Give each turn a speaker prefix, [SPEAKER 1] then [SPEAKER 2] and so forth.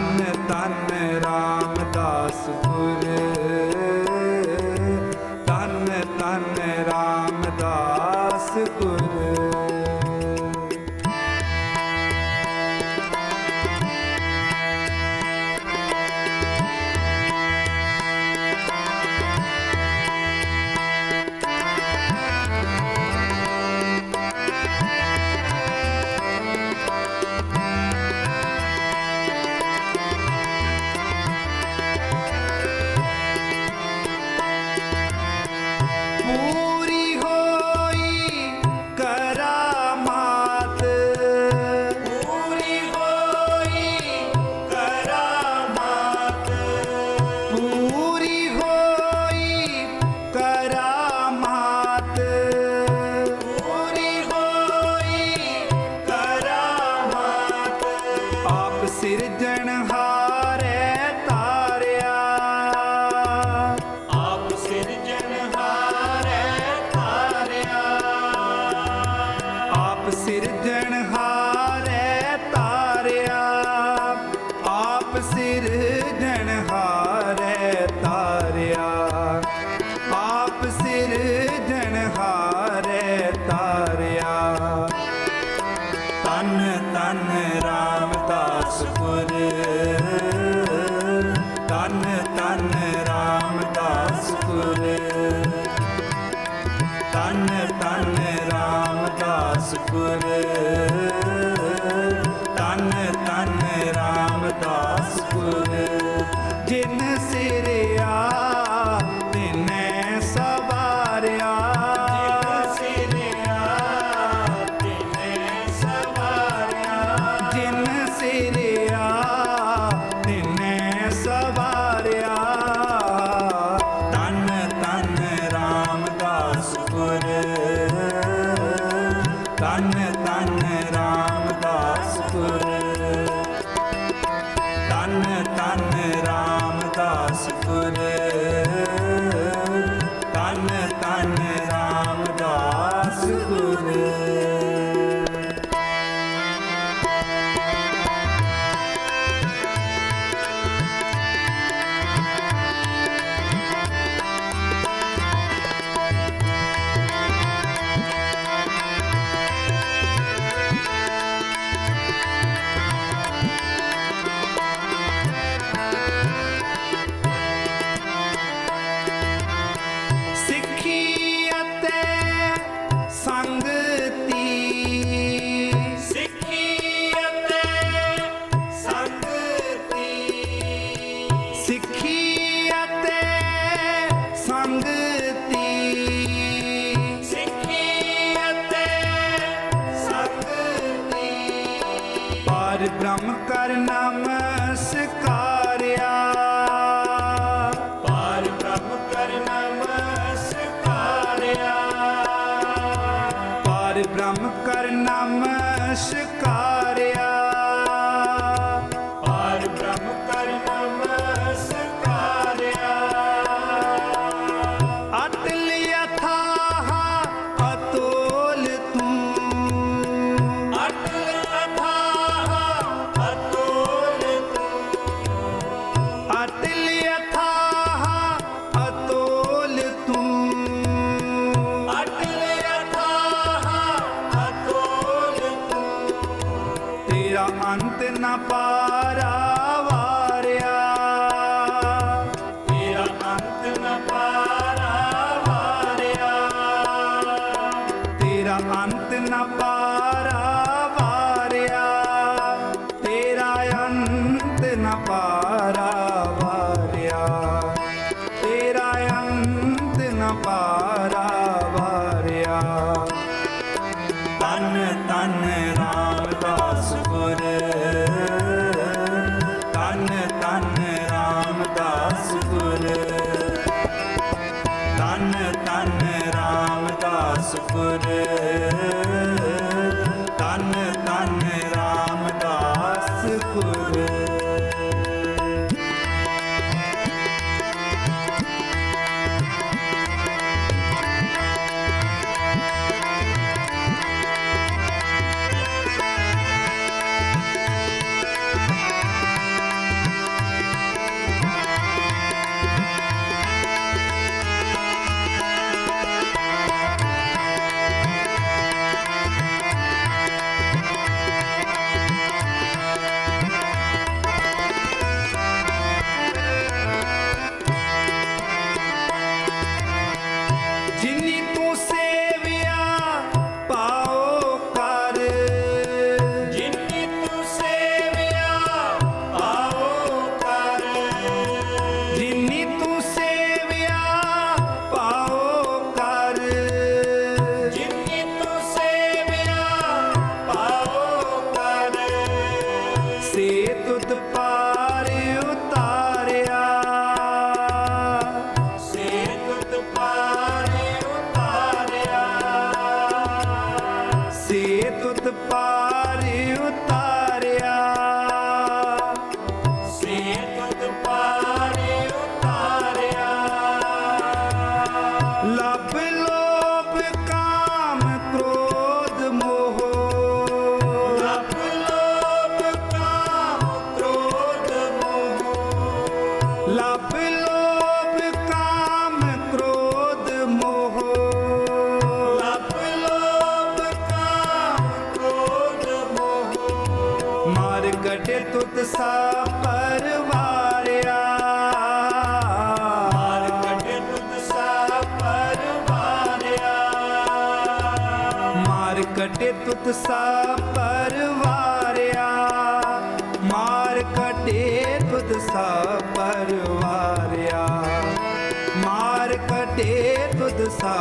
[SPEAKER 1] ਤਨ ਤਨ ਰਾਮਦਾਸ ਗੁਰੇ Oh. ਆਪ
[SPEAKER 2] ਆਪ
[SPEAKER 1] ਸਿਰਜਣ ਹਾਰੈ ਤਾਰਿਆ। ਆਪ ਸਿਰਜਣ ਹਾਰੈ ਤਾਰਿਆ। ਤਨ ਤਨ ਰਾਮਦਾਸ good ਬ੍ਰਹਮ ਕਰ ਨਾਮ না পায়
[SPEAKER 2] ਬੈਠੇ ਤੁਤ
[SPEAKER 1] ਸਾ
[SPEAKER 2] ਪਰਵਾਰਿਆ
[SPEAKER 1] ਹਾਰ
[SPEAKER 2] ਮਾਰ ਕੱਟੇ ਤੁਤ ਸਾ ਪਰਵਾਰਿਆ ਮਾਰ ਮਾਰ ਕੱਟੇ ਤੁਤ ਸਾ